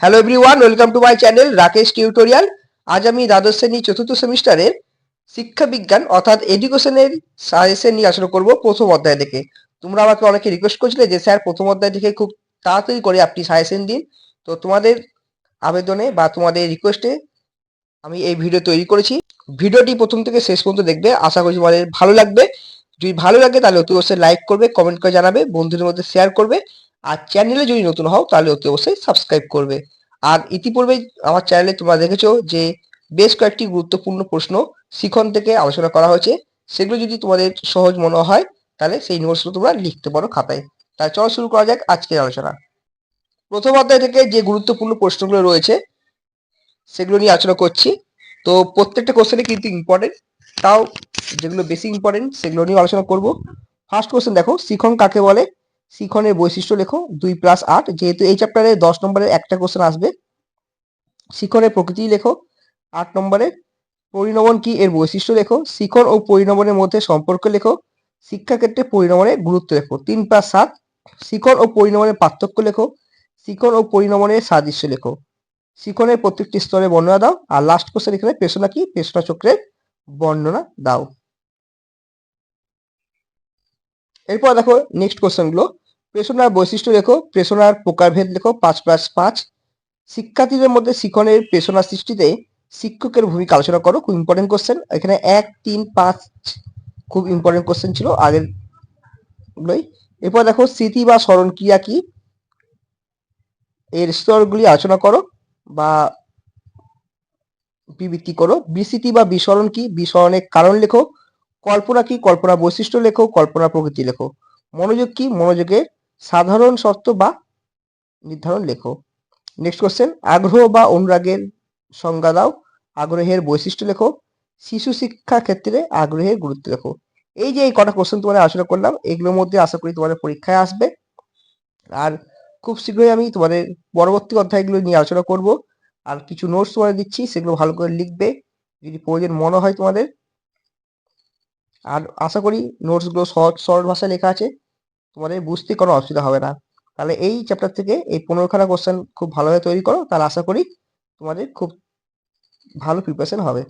Hello everyone welcome to my channel Rakesh tutorial আজ আমি দ্বাদশ শ্রেণি, চতুর্থ সেমিস্টারের শিক্ষা বিজ্ঞান, অর্থাৎ এডুকেশনের সাজেশন নিয়ে আলোচনা করব প্রথম অধ্যায় থেকে। তোমরা আমাকে অনেকে রিকোয়েস্ট করছিলে যে, স্যার, প্রথম অধ্যায় থেকে খুব তাড়াতাড়ি করে আপনি সাজেশন দিন। তো তোমাদের আবেদনে বা তোমাদের রিকোয়েস্টে আমি এই ভিডিও তৈরি করেছি। ভিডিওটি প্রথম থেকে শেষ পর্যন্ত দেখবে। আশা করি তোমাদের ভালো লাগবে। যদি ভালো লাগে তাহলে অতি অবশ্যই লাইক করবে কমেন্ট করে জানাবে, বন্ধুদের মধ্যে শেয়ার করবে। আর চ্যানেলে যদি নতুন হও, তাহলে অতি অবশ্যই সাবস্ক্রাইব করবে। আর ইতিপূর্বে আমার চ্যানেলে তোমরা দেখেছ যে, বেশ কয়েকটি গুরুত্বপূর্ণ প্রশ্ন শিখন থেকে আলোচনা করা হয়েছে। সেগুলো যদি তোমাদের সহজ মনে হয়, তাহলে সেই নোটসগুলো তোমরা লিখতে পারো খাতায়। তাহলে চলো শুরু করা যাক আজকের আলোচনা। প্রথম অধ্যায় থেকে যে গুরুত্বপূর্ণ প্রশ্নগুলো রয়েছে, সেগুলো নিয়ে আলোচনা করছি। তো প্রত্যেকটা কোশ্চেনে কিন্তু ইম্পর্টেন্ট তাও যেগুলো বেশি ইম্পর্টেন্ট সেগুলো নিয়ে আলোচনা করব। ফার্স্ট কোশ্চেন দেখো, শিখন কাকে বলে? শিখনের বৈশিষ্ট্য লেখো, দুই প্লাস আট। যেহেতু এই চ্যাপ্টারে দশ নম্বরের একটা কোশ্চেন আসবে, শিখনের প্রকৃতি লেখো, আট নম্বরে পরিণমন কি এর বৈশিষ্ট্য লেখো শিখন ও পরিণমনের মধ্যে সম্পর্ক লেখো, শিক্ষাক্ষেত্রে পরিণমনের গুরুত্ব লেখো, তিন প্লাস সাত। শিখন ও পরিণমনের পার্থক্য লেখো শিখন ও পরিণমনের সাদৃশ্য লেখো। শিখনের প্রত্যেকটি স্তরে বর্ণনা দাও, আর লাস্ট কোশ্চেন এখানে পেশনা কি? পেশনা চক্রের বর্ণনা দাও। এরপর দেখো নেক্সট কোশ্চেন গুলো বৈশিষ্ট্য লেখো প্রেষণার প্রকারভেদ লেখো, পাঁচ প্লাস পাঁচ। শিক্ষার্থীদের মধ্যে শিক্ষণের প্রেষণা সৃষ্টিতে শিক্ষকের ভূমিকা আলোচনা করো, খুব ইম্পর্টেন্ট কোশ্চেন এখানে এক, তিন, পাঁচ খুব ইম্পর্টেন্ট কোশ্চেন ছিল, আগের এরপর দেখো স্মৃতি বা স্মরণ ক্রিয়া কি? এর স্তরগুলি আলোচনা করো বা বিবৃতি করো। বিস্মৃতি বা বিস্মরণ কি? বিস্মরণের কারণ লেখো। কল্পনা কি? কল্পনা বৈশিষ্ট্য লেখো, কল্পনা প্রকৃতি লেখো। মনোযোগ কি? মনোযোগের সাধারণ শর্ত বা নির্ধারণ লেখো। নেক্সট কোশ্চেন আগ্রহ বা অনুরাগের সংজ্ঞা দাও। আগ্রহের বৈশিষ্ট্য লেখো। শিশু শিক্ষা ক্ষেত্রে আগ্রহের গুরুত্ব লেখো। এই যে এই কটা কোশ্চেন তোমাদের আলোচনা করলাম, এগুলোর মধ্যে আশা করি তোমাদের পরীক্ষায় আসবে। আর খুব শীঘ্রই আমি তোমাদের পরবর্তী অধ্যায়গুলো নিয়ে আলোচনা করব। আর কিছু নোটস তোমাদের দিচ্ছি, সেগুলো ভালো করে লিখবে। যদি প্রয়োজন মনে হয় তোমাদের। আর আশা করি নোটসগুলো সহজ, সরল ভাষায় লেখা আছে। তোমাদের বুঝতে কোনো অসুবিধা হবে না। তাহলে এই চ্যাপ্টার থেকে এই পনেরোখানা কোশ্চেন খুব ভালোভাবে তৈরি করো, তাহলে আশা করি তোমাদের খুব ভালো প্রিপারেশন হবে।